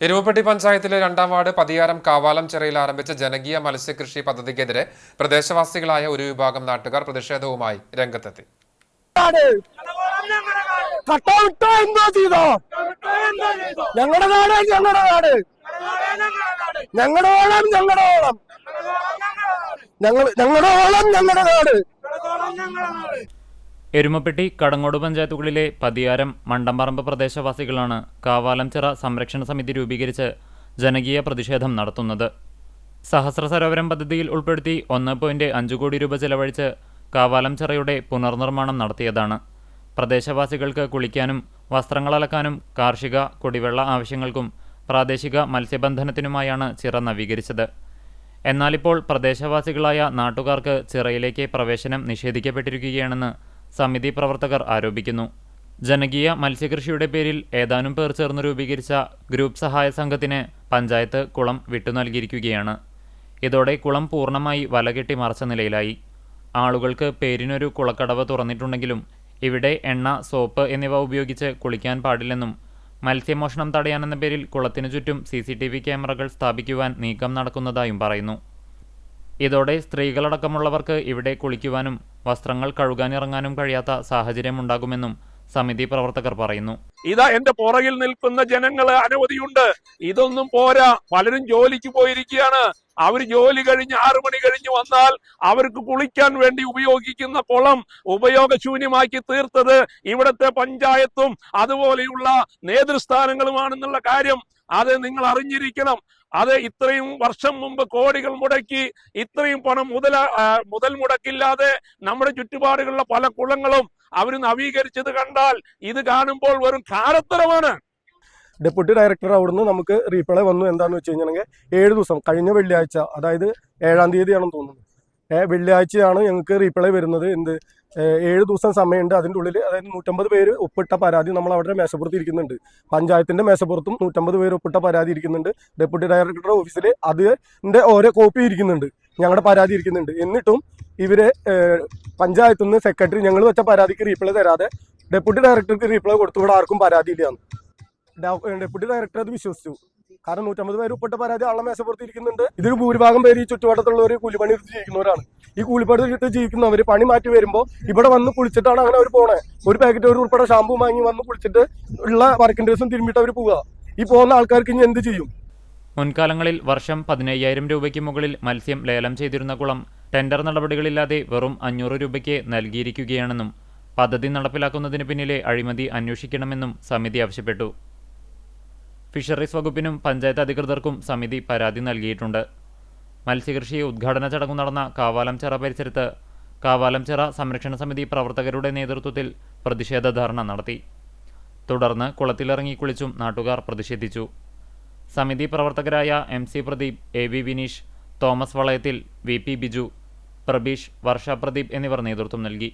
എരുവപ്പെട്ടി പഞ്ചായത്തിലെ രണ്ടാം വാർഡ് പതിയാരം കാവാലം ചിറയിൽ ആരംഭിച്ച ജനകീയ മത്സ്യകൃഷി പദ്ധതിക്കെതിരെ പ്രദേശവാസികളായ ഒരു വിഭാഗം നാട്ടുകാർ പ്രതിഷേധവുമായി രംഗത്തെത്തി. ഞങ്ങളുടെ ഞങ്ങളുടെ ഞങ്ങളുടെ ഞങ്ങളുടെ ഞങ്ങളുടെ ഞങ്ങളുടെ നാട്. എരുമപ്പെട്ടി കടങ്ങോട് പഞ്ചായത്തുകളിലെ പതിയാരം മണ്ടമ്പറമ്പ് പ്രദേശവാസികളാണ് കാവാലംചിറ സംരക്ഷണ സമിതി രൂപീകരിച്ച് ജനകീയ പ്രതിഷേധം നടത്തുന്നത്. സഹസ്ര സരോവരം പദ്ധതിയിൽ ഉൾപ്പെടുത്തി ഒന്ന് പോയിന്റ് അഞ്ച് കോടി രൂപ ചെലവഴിച്ച് കാവാലംചിറയുടെ പുനർനിർമ്മാണം നടത്തിയതാണ്. പ്രദേശവാസികൾക്ക് കുളിക്കാനും വസ്ത്രങ്ങൾ അലക്കാനും കാർഷിക കുടിവെള്ള ആവശ്യങ്ങൾക്കും പ്രാദേശിക മത്സ്യബന്ധനത്തിനുമായാണ് ചിറ നവീകരിച്ചത്. എന്നാലിപ്പോൾ പ്രദേശവാസികളായ നാട്ടുകാർക്ക് ചിറയിലേക്ക് പ്രവേശനം നിഷേധിക്കപ്പെട്ടിരിക്കുകയാണെന്ന് സമിതി പ്രവർത്തകർ ആരോപിക്കുന്നു. ജനകീയ മത്സ്യകൃഷിയുടെ പേരിൽ ഏതാനും പേർ ചേർന്ന് രൂപീകരിച്ച ഗ്രൂപ്പ് സഹായ സംഘത്തിന് പഞ്ചായത്ത് കുളം വിട്ടു നൽകിയിരിക്കുകയാണ്. ഇതോടെ കുളം പൂർണമായി വലകെട്ടി മറച്ച നിലയിലായി. ആളുകൾക്ക് പേരിനൊരു കുളക്കടവ് തുറന്നിട്ടുണ്ടെങ്കിലും ഇവിടെ എണ്ണ സോപ്പ് എന്നിവ ഉപയോഗിച്ച് കുളിക്കാൻ പാടില്ലെന്നും മത്സ്യമോഷണം തടയാനെന്ന പേരിൽ കുളത്തിനു ചുറ്റും സി സി ടി വി ക്യാമറകൾ സ്ഥാപിക്കുവാൻ നീക്കം നടക്കുന്നതായും പറയുന്നു. ഇതോടെ സ്ത്രീകളടക്കമുള്ളവർക്ക് ഇവിടെ കുളിക്കുവാനും വസ്ത്രങ്ങൾ കഴുകാനിറങ്ങാനും കഴിയാത്ത സാഹചര്യമുണ്ടാകുമെന്നും സമിതി പ്രവർത്തകർ പറയുന്നു. ഇതാ എന്റെ പുറകിൽ നിൽക്കുന്ന ജനങ്ങൾ അനവധിയുണ്ട്. ഇതൊന്നും പോരാ. പലരും ജോലിക്ക് പോയിരിക്കുകയാണ്. അവർ ജോലി കഴിഞ്ഞ് ആറു മണി കഴിഞ്ഞ് വന്നാൽ അവർക്ക് കുളിക്കാൻ വേണ്ടി ഉപയോഗിക്കുന്ന കുളം ഉപയോഗശൂന്യമാക്കി തീർത്തത് ഇവിടത്തെ പഞ്ചായത്തും അതുപോലെയുള്ള നേതൃസ്ഥാനങ്ങളുമാണെന്നുള്ള കാര്യം അത് നിങ്ങൾ അറിഞ്ഞിരിക്കണം. അത് ഇത്രയും വർഷം മുമ്പ് കോടികൾ മുടക്കി ഇത്രയും പണം മുതല മുതൽ മുടക്കില്ലാതെ നമ്മുടെ ചുറ്റുപാടുകളിലെ പല കുളങ്ങളും അവർ നവീകരിച്ചത് കണ്ടാൽ ഇത് കാണുമ്പോൾ വെറും കാലത്തരമാണ് ഡെപ്യൂട്ടി ഡയറക്ടർ അവിടുന്ന് നമുക്ക് റീപ്ലൈ വന്നു എന്താണെന്ന് വെച്ച് കഴിഞ്ഞാൽ ഏഴ് ദിവസം കഴിഞ്ഞ വെള്ളിയാഴ്ച അതായത് ഏഴാം തീയതിയാണെന്ന് തോന്നുന്നു. വെള്ളിയാഴ്ചയാണ് ഞങ്ങൾക്ക് റീപ്ലൈ വരുന്നത്. എന്ത് ഏഴ് ദിവസം സമയമുണ്ട്. അതിന്റെ ഉള്ളിൽ അതായത് നൂറ്റമ്പത് പേര് ഒപ്പിട്ട പരാതി നമ്മൾ അവിടെ മേശപ്പുറത്ത് ഇരിക്കുന്നുണ്ട് പഞ്ചായത്തിന്റെ മേശപ്പുറത്തും നൂറ്റമ്പത് പേര് ഒപ്പിട്ട പരാതി ഇരിക്കുന്നുണ്ട്. ഡെപ്യൂട്ടി ഡയറക്ടറുടെ ഓഫീസിൽ അതിന്റെ ഓരോ കോപ്പി ഇരിക്കുന്നുണ്ട്. ഞങ്ങളുടെ പരാതി ഇരിക്കുന്നുണ്ട്. എന്നിട്ടും ഇവരെ പഞ്ചായത്തു നിന്ന് സെക്രട്ടറി ഞങ്ങൾ വെച്ച പരാതിക്ക് റീപ്ലൈ തരാതെ ഡെപ്യൂട്ടി ഡയറക്ടർക്ക് റീപ്ലൈ കൊടുത്തു ഇവിടെ ആർക്കും പരാതിയില്ലാന്ന് ഡെപ്യൂട്ടി ഡയറക്ടർ അത് വിശ്വസിച്ചു. കാരണം നൂറ്റമ്പത് പേര് ഉൾപ്പെട്ട പരാതി ആളെ മേശപ്പുറത്ത് ഇരിക്കുന്നുണ്ട് ഇതിൽ ഭൂരിഭാഗം പേര് ഈ ചുറ്റുവട്ടത്തുള്ളവർ കൂലിപ്പണി എടുത്ത് ജീവിക്കുന്നവരാണ്. ഈ കൂലിപ്പണി എടുത്ത് ജീവിക്കുന്നവർ പണി മാറ്റി വരുമ്പോൾ ഇവിടെ വന്ന് കുളിച്ചിട്ടാണ് അങ്ങനെ അവർ പോണേ. ഒരു പാക്കറ്റ് ഒരു ഉൾപ്പെടെ ഷാമ്പു വാങ്ങി വന്ന് കുളിച്ചിട്ട് ഉള്ള വർക്കിംഗ് ദിവസം തിരുമ്പിട്ട് അവർ പോവുക ഈ പോകുന്ന ആൾക്കാർക്ക് ഇനി എന്ത് ചെയ്യും? മുൻകാലങ്ങളിൽ വർഷം പതിനയ്യായിരം രൂപയ്ക്ക് മുകളിൽ മത്സ്യം ലേലം ചെയ്തിരുന്ന കുളം ടെൻഡർ നടപടികളില്ലാതെ വെറും അഞ്ഞൂറ് രൂപയ്ക്ക് നൽകിയിരിക്കുകയാണെന്നും പദ്ധതി നടപ്പിലാക്കുന്നതിന് പിന്നിലെ അഴിമതി അന്വേഷിക്കണമെന്നും സമിതി ആവശ്യപ്പെട്ടു. ഫിഷറീസ് വകുപ്പിനും പഞ്ചായത്ത് അധികൃതർക്കും സമിതി പരാതി നൽകിയിട്ടുണ്ട്. മത്സ്യകൃഷി ഉദ്ഘാടന ചടങ്ങ് നടന്ന കാവാലംചിറ പരിസരത്ത് കാവാലംചിറ സംരക്ഷണ സമിതി പ്രവർത്തകരുടെ നേതൃത്വത്തിൽ പ്രതിഷേധ ധർണ നടത്തി. തുടർന്ന് കുളത്തിലിറങ്ങി കുളിച്ചും നാട്ടുകാർ പ്രതിഷേധിച്ചു. സമിതി പ്രവർത്തകരായ M C Pradeep A V Vineesh Thomas വളയത്തിൽ V P Biju Prabeesh Varsha Pradeep എന്നിവർ നേതൃത്വം നൽകി.